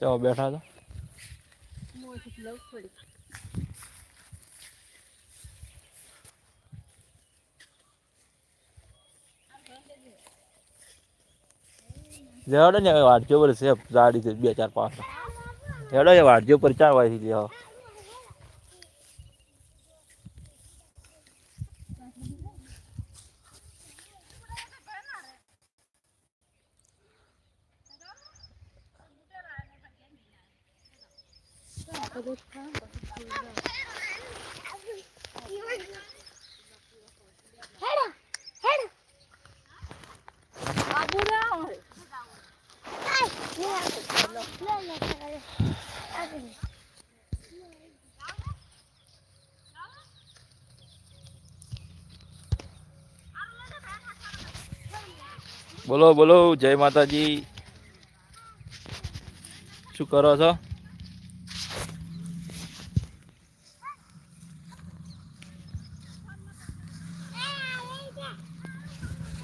ચાલો, બેઠા છો? થોડી ને વાટજો પર છે છે બે ચાર પાંચ. લેવડો એ વાટજો પર ચાર વાયથી લેવો બધું ખાવ આબુ ના હોય બોલો બોલો જય માતાજી. શું કરો છો?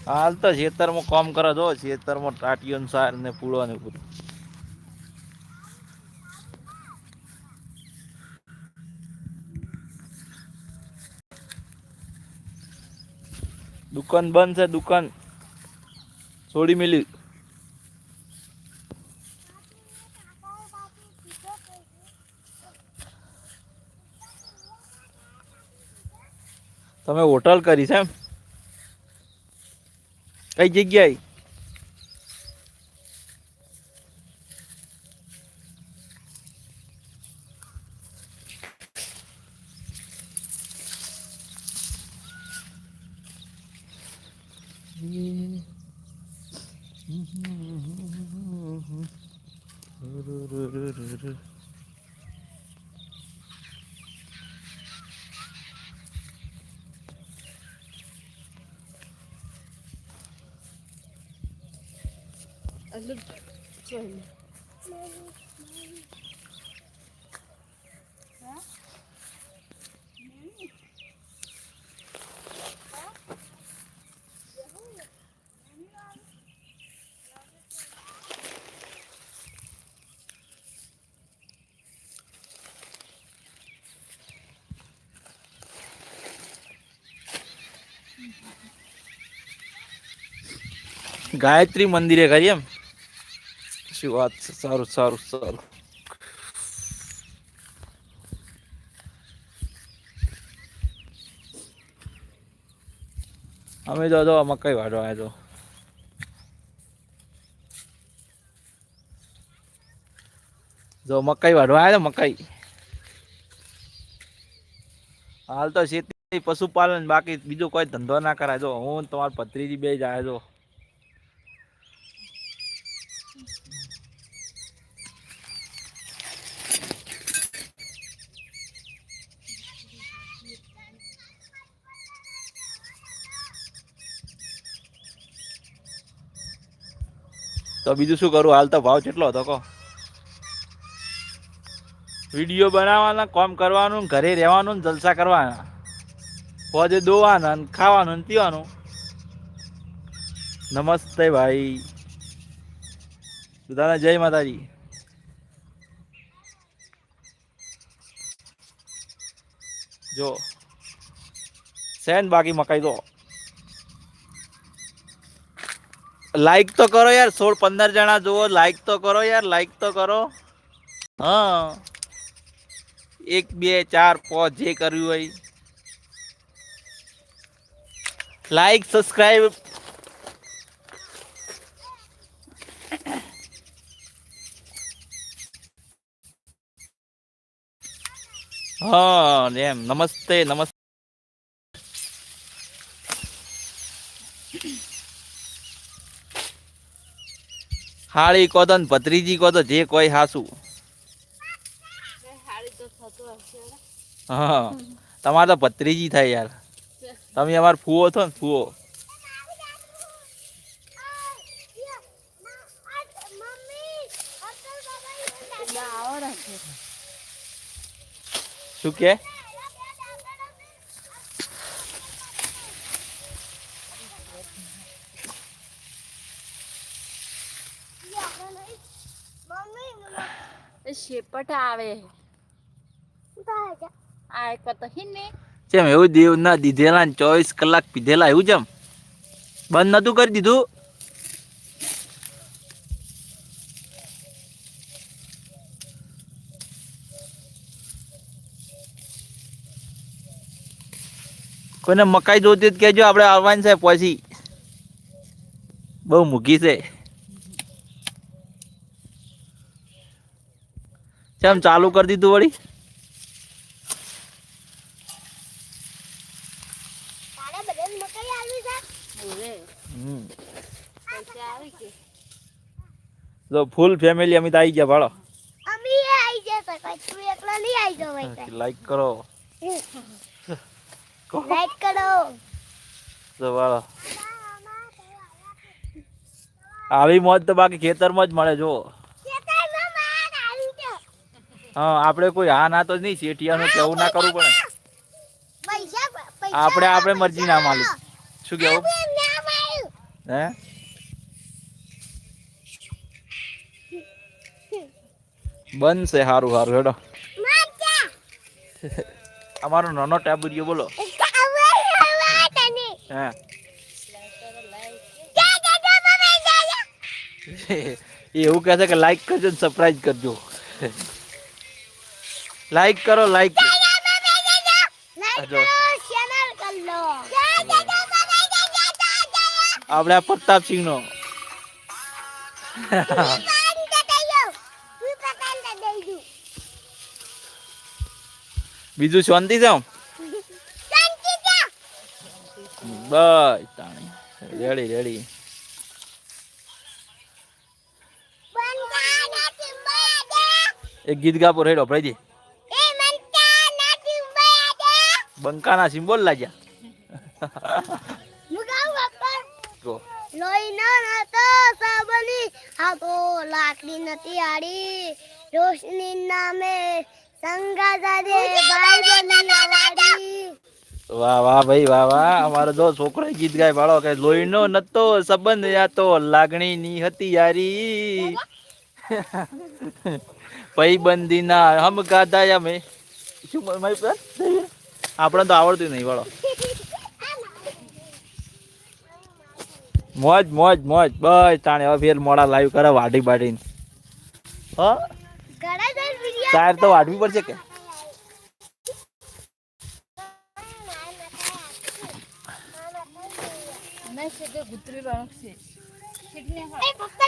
હાલ તો ખેતરમાં કામ કરે જો, ખેતરમાં ટાટીઓ સાર ને પૂળો ને પૂરું દુકાન બંધ છે, દુકાન. છોડી મેલી. તમે હોટલ કરી છે એમ? કઈ જગ્યાએ એટલે જોઈ ગાયત્રી મંદિરે કરી એમ? શું વાત છે સારું સારું સારું અમે તો જો મકાઈ વાળો આવ્યા તો જો મકાઈ વાળો આવ્યો મકાઈ હાલ તો ખેતી પશુપાલન બાકી, બીજો કોઈ ધંધો ના કરાય. જો, હું તમારા પત્રીજી બે જો. તો બીજું શું કરું? હાલ તો ભાવ કેટલો હતો, કહો. વીડિયો બનાવવાના, કામ કરવાનું, ઘરે રહેવાનું જલસા કરવાના. પોજે દોવાના ખાવાનું પીવાનું. નમસ્તે ભાઈ. બધાને જય માતાજી. જો. સેન બાકી મકાઈ તો? લાઈક તો કરો યાર, સોળ પંદર જણા જુઓ લાઈક તો કરો યાર લાઈક તો કરો. હા. એક, બે, ચાર, પાંચ જે કર્યું હોય. લાઈક સબસ્ક્રાઈબ હા, એમ. નમસ્તે નમસ્તે. હાળી કહો તો ને ભત્રીજી કહો તો જે કોઈ હાસું. હા. તમારે તો ભત્રીજી થાય યાર. તમે અમાર ફૂવો છો ને રાખે શું કે? ચોવીસ કલાક પીધેલા એવું જેમ. બંધ નતું કરી દીધું? કોઈને મકાઈ જોતી કેજો આપડે આપણે આવવાની છે પછી. બહુ મૂકી છે. ચમ ચાલુ કરી દીધું વળી? ઓરે હમ. પૈસા આવે કે જો ફૂલ ફેમિલી અમિત આવી ગયા ભાડો અમી એ જશે કોઈ તું એકલો નહીં આઈ જવાય લાઈક કરો. લાઈક કરો. જો ભાડો આવી મોજ તો બાકી ખેતરમાં જ મળે જો ખેતરમાં માર આવી છે હા આપણે કોઈ હા ના તો નહીં શેઠિયાનું કેવું ના કરવું પડે. આપણે આપણે મરજી ના માલિક. શું કેવું? હે? બનશે સારું સારું હેડો. અમારો નાનો ટાબુરિયો બોલો. હે? જા જા જા જા જા. એવું કહે છે કે લાઈક કરજો ને સરપ્રાઈઝ કરજો. લાઈક કરો લાઈક આપણે પ્રતાપસિંહ નો બીજું શાંતિ છે? બસ તાણી. રેડી રેડી એક ગીત ગાપો રેડો ભરાઈ બંકાના સિમ્બોલ લાગ્યા. લોહીના નતો સાબની. આ તો લાકડી નથી આડી. રોશની નામે સંગા દાદે ભાઈ બની વાહ વાહ ભાઈ વાહ વાહ. અમારો જો છોકરો ગીત ગાય વાળો કે લોહીનો નતો સંબંધ યાતો લાગણી ની હતી યારી. પૈબંદીના હમ ગાધા અમે શું મારી? આપણે તો આવડતું નહીં, વાળો. મોજ મોજ મોજ. બસ, તાણે હવે ફેર મોડા લાઈવ કરે, વાઢી બાઢીને. હ? ચાર તો વાઢવી પડશે કે?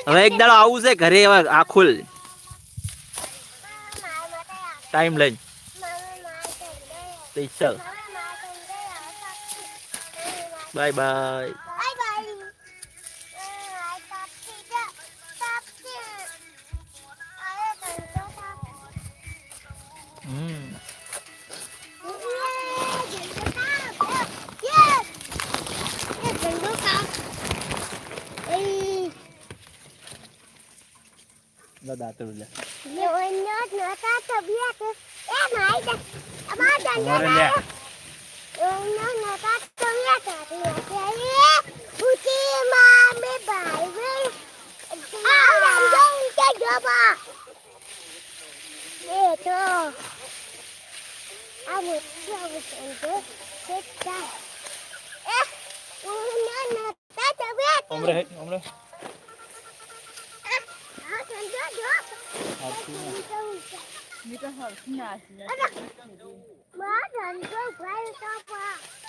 હવે એક દાડો આવું છે, ઘરે હવે આખુલ ટાઈમ લઈને. તો ચાલ બાય બાય બાય બાય આય તાપતી જા તાપતી અરે ધંધો તાપ હમ દાંતરું લે અમારે લે આ મોટું આવું છે તે ચાલ એ હું ના નતા તબિયત ઓમરે હે ઓમરે આ સંજો જો મેં તો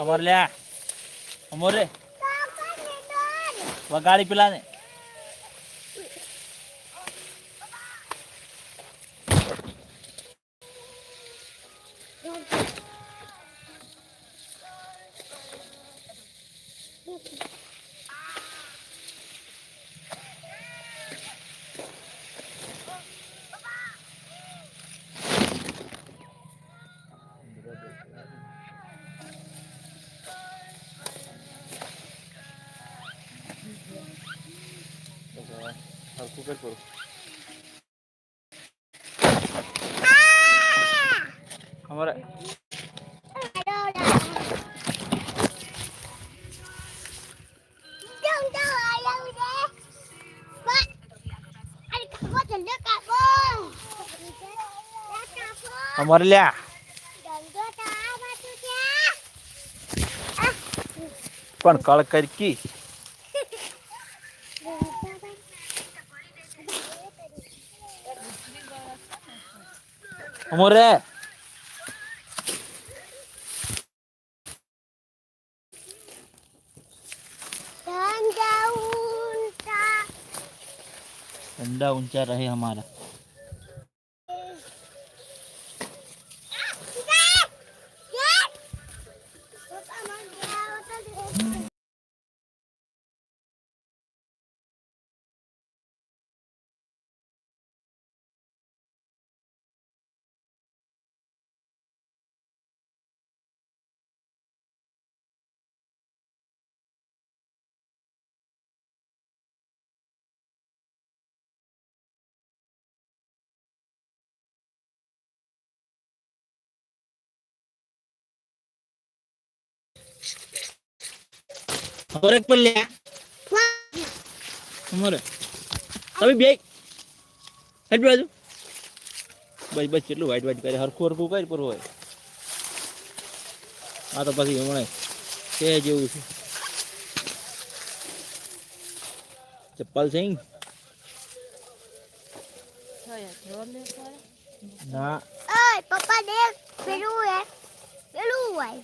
અમર લે અમર રે. વગાડી પેલા ને હરખું કર કરો અમારે અમારે લ્યા પણ કળ અમોરે ઠંડા ઊંચા રહે હમારા અમારે એક પર લ્યા અમારે તમે બે હેડ બાજુ બસ બસ કેટલું વાઈટ વાઈટ કરે હરખું હરખું કઈ પર હોય આ તો પછી હમણાં તે જેવું છે ચપ્પલ છે ઈ? ના ઓય પપ્પા દેખ પેલું હે પેલું હોય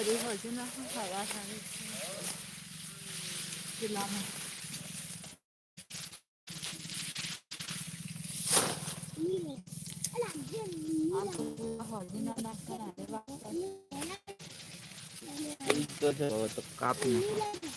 ખાવા સારી પેલામાં હળદી ના નાખતા અરે વાહ ઈ તો છે હવે તો કાપી નાખો.